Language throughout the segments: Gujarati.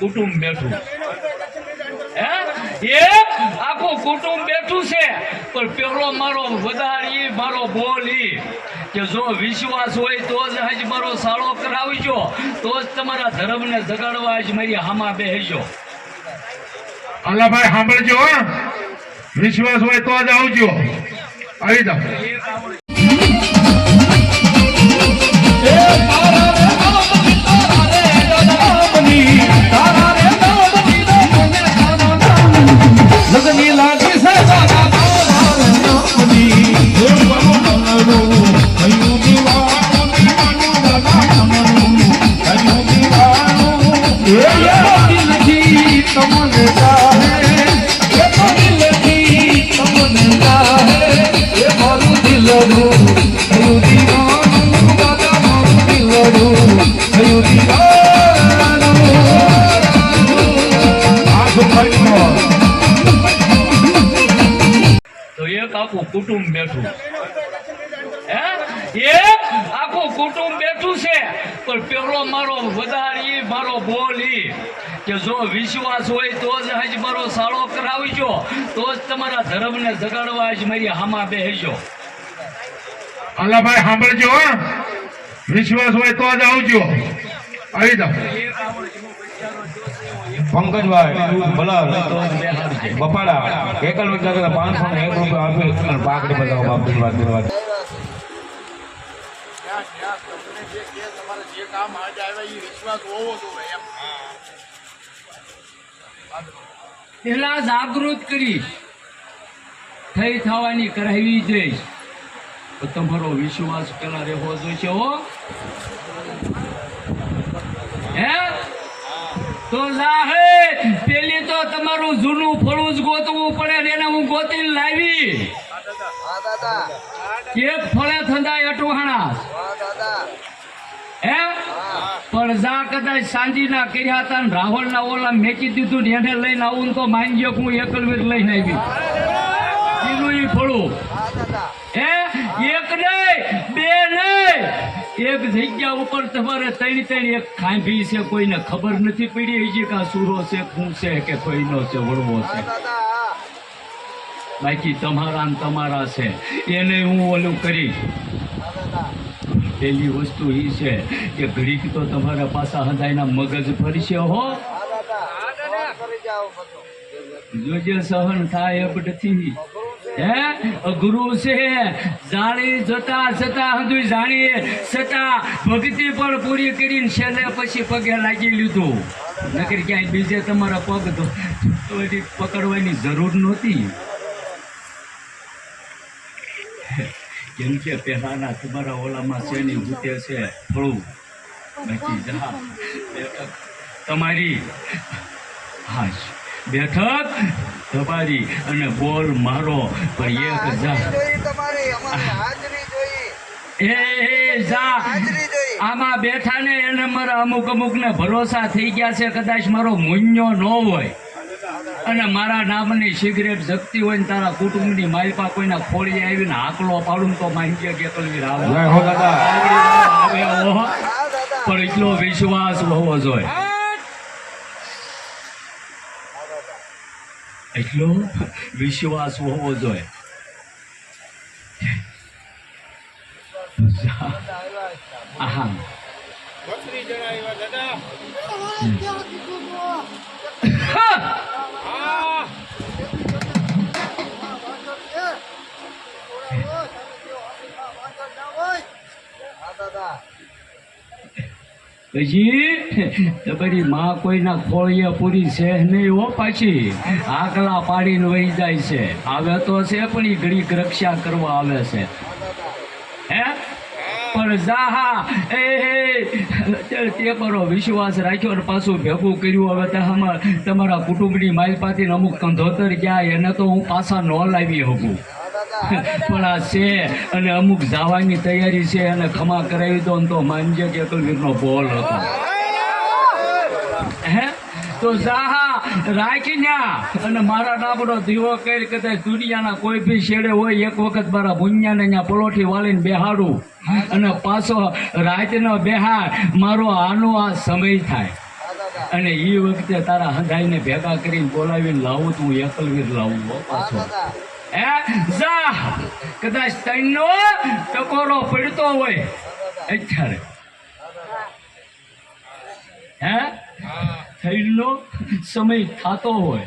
કુટુંબ બેઠું. હે? એ આખું કુટુંબ બેઠું છે. પણ પેલો મારો વધારી મારો બોલી કે જો વિશ્વાસ હોય તો જ હજ મારો સાળો કરાવજો તો જ તમારા ધર્મને જગાડવા જ મારી હામાં બેહજો. અલ્લાભાઈ સાંભળજો. વિશ્વાસ હોય તો જ આવજો. આવી જાઓ. એક આખું કુટુંબ બેઠું. હે? એક આખું કુટુંબ બેઠું છે. પણ પેલો મારો વધારી મારો બોલી કે જો વિશ્વાસ હોય તો જ હજ મારો સાળો કરાવજો. તો જ તમારા ધર્મને જગાડવા જ મારી હામા બેસજો. અલ્લાભાઈ સાંભળજો. વિશ્વાસ હોય તો જ આવજો. આવી જાઓ. પંકજભાઈ બલાર બપાડા, એકલ વિચાર પાંચસો ને એક રૂપિયા આપી અને પાકડી બતાવો બાપ ધન્યવાદ ધન્યવાદ જે કે તમારે જે કામ આજે આવ્યા એ વિશ્વાસ હોવો જોઈએ પેલા જાગૃત કરી થઈ થવાની કરાવી જઈશ તો તમારો વિશ્વાસ પેલા રહેવો જોઈશે હો. હે? તો જાહે પેલી તો તમારું જૂનું ફળું જ ગોતવું પડે ને એને હું ગોતીને લાવી. એક ફળે થંદાય અટવાણા. હે? પણ જા કદાચ સાંજીના કર્યા હતા ને રાહુલના ઓલા મેકી દીધું ને એને લઈને આવું તો માની ગયો હું એકલવીર લઈને આવી. એનું એ ફળું. હે? એક નહીં, બે નહીં. એક જગ્યા ઉપર તમારે ત્રણ ત્રણ એક ખાંભી છે કોઈને ખબર નથી પડી. હજી કે આ સૂરો છે શું છે કે કોઈનો છે વળવો છે? બાકી તમારા ને તમારા છે. એને હું ઓલું કરી. પેલી વસ્તુ એ છે કે ઘડીક તો તમારા પાસા હદાયના મગજ ફરશે હો? જોજે સહન થાય અબડથી. હે? અઘરું છે. જાણી જતા છતાં હજુ જાણીએ. છતાં ભક્તિ પણ પૂરી કરીને છેલ્લે પછી પગે લાગી લીધું. નકર ક્યાંય બીજે તમારા પગ તો પકડવાની જરૂર નહોતી. કેમ કે પહેલાના તમારા ઓલામાં છે ને ભૂતે છે? થોડું બાકી જા તમારી હાશ. બેઠક? તમારી અને બોલ મારો. પણ એક જા. એ એ જા. આમાં બેઠા ને એને મારા અમુક અમુક ને ભરોસા થઈ ગયા છે કદાચ મારો મુન્યો ન હોય. અને મારા નામની સિગરેટ જગતી હોય ને તારા કુટુંબની માલપા કોઈના ખોળી આવીને હાકલો પાડું તો માહિતી કે કલવી આવે. જય હો દાદા. આવે હો. પણ એટલો વિશ્વાસ હોવો જોઈએ. એટલો વિશ્વાસ હોવો જોઈએ. આહા બત્રી જણા આવ્યા દાદા હા! હજી તમારી માં કોઈના ખોળીએ પૂરી છે નહીં હો પાછી. આકલા પાડીને વહી જાય છે. આવે તો છે પણ એ ઘડીક રક્ષા કરવા આવે છે. હે? પણ જાહા, એ તે કરો વિશ્વાસ રાખ્યો ને પાછું ભેગું કર્યું. હવે તમારા કુટુંબની માલપાથી ને અમુક કંધોતર ગયા, એને તો હું પાછા ન લાવી શકું. પણ આ છે અને અમુક જવાની તૈયારી છે અને ખમા કરાવી દો તો માનજે કે કલવીરનો બોલ હતો. હે? તો જાહા રાખીને અને મારા ડાબડો દીવો કરી કદાચ દુનિયાના કોઈ બી છેડે હોય, એક વખત મારા ભુંજાને અહીંયા પલોઠી વાળીને બેહાડું. અને પાછો રાતનો બેહાર મારો આનો આ સમય થાય. અને એ વખતે તારા હંધાઈને ભેગા કરીને બોલાવીને લાવું તું એકલવીર લાવું પાછો. હે? જા. કદાચ તૈનો ટકોરો પડતો હોય. અત્યારે. હે? થઈનો સમય થતો હોય.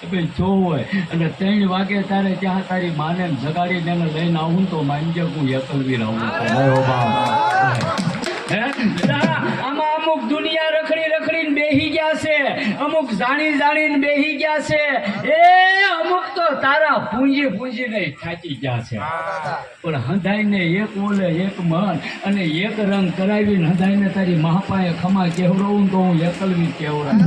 સમય જો હોય. અને ત્રણ વાગે તારે ત્યાં તારી માને જગાડીને એને લઈને આવું તો માનજે હું એકલવીર આવું હે આમાં અમુક દુનિયા બેહી ગયા છે. અમુક જાણી જાણીને બેહી ગયા છે. એ અમુક તો તારા પૂંજી પૂંજીને થાકી ગયા છે. પણ હંધાઈને એક ઓલે, એક મન અને એક રંગ કરાવીને હંધાઈને તારી મહાપાએ ખમા કેવડાવું તો હું એકલવી કેવડાવું.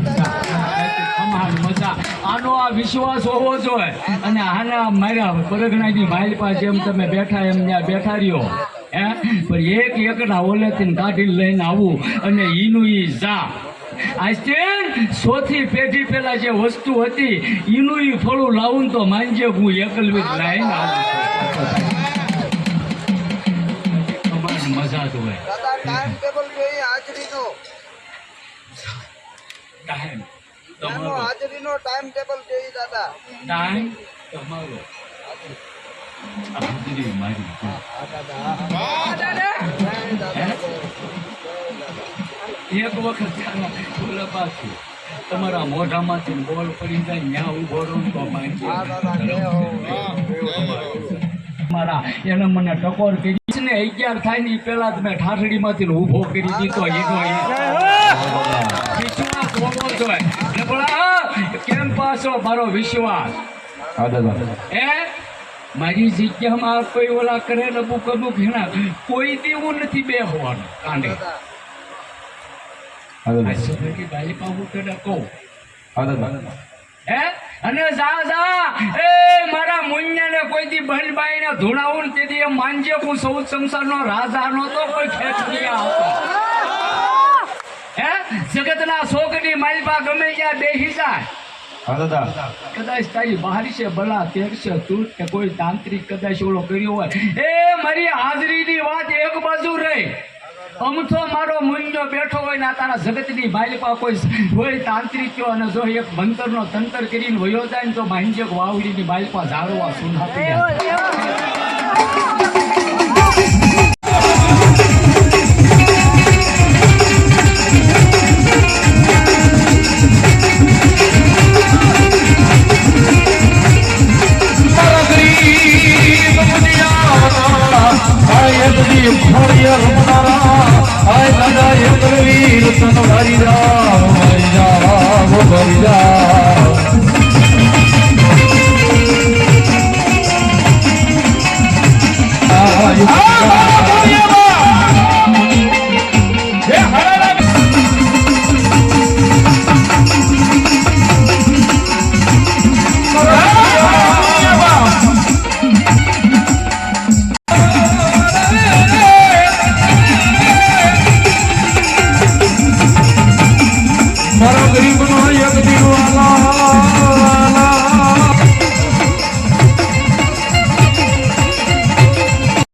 મજા. આનો આ વિશ્વાસ હોવો જોઈએ. અને આના મારા પરગણાની પાસે જેમ તમે બેઠા એમ ત્યાં બેઠા રહ્યો. હે? પણ એક એકના ઓલેથી કાઢી લઈને આવું અને ઈનું ઈ જા. આજથી સોથી પેઢી પેલા જે વસ્તુ હતી એનું એ ફળું લાવું તો માનજે હું એકલવી લાઈને મજા જ હોય. દાદા ટાઈમ ટેબલ હાજરીનો. ટાઈમ તમારો. હાજરીનો ટાઈમ ટેબલ જોઈએ દાદા. ટાઈમ તમારો. હાજરી મારી. એક વખત ફૂલ પાછું. તમારા મોઢામાંથી બોલ પડી જાય ત્યાં ઊભો રહું તો મારા એને મને ટકોર કરી ને અગિયાર થાય ને પેલા પહેલા જ મેં ઠાઠડીમાંથી ઊભો કરી દીધો એનો કેમ પાછો મારો વિશ્વાસ? એ મારી જગ્યામાં કોઈ ઓલા કરે ને અમુક અમુક હેના કોઈ દેવું નથી બે હોવાનું કાંડે. કહું હે અને જા એ મારા મુન્યાને કોઈ દી બનબાઈને ધૂણાવું ને તેથી એમ માનજે હું સૌ સંસારનો રાજા નહોતો કોઈ ખેતરિયા હતો હે જગતના શોકની માલપા ગમે ત્યાં બેસી જાય કદાચ તારી બહારી છે ભલા તેરશે તૂટ કે કોઈ તાંત્રિક કદાચ ઓલો કર્યો હોય એ મારી હાજરીની વાત એક બાજુ રહી અમથો મારો મુંજો બેઠો હોય ને તારા જગતની માલિકા કોઈ હોય તાંત્રિક્યો અને જો એક મંતરનો તંતર કરીને વયો જાય ને તો માંજક વાવડીની માલિકા ઝાડવા સુનાતી મારા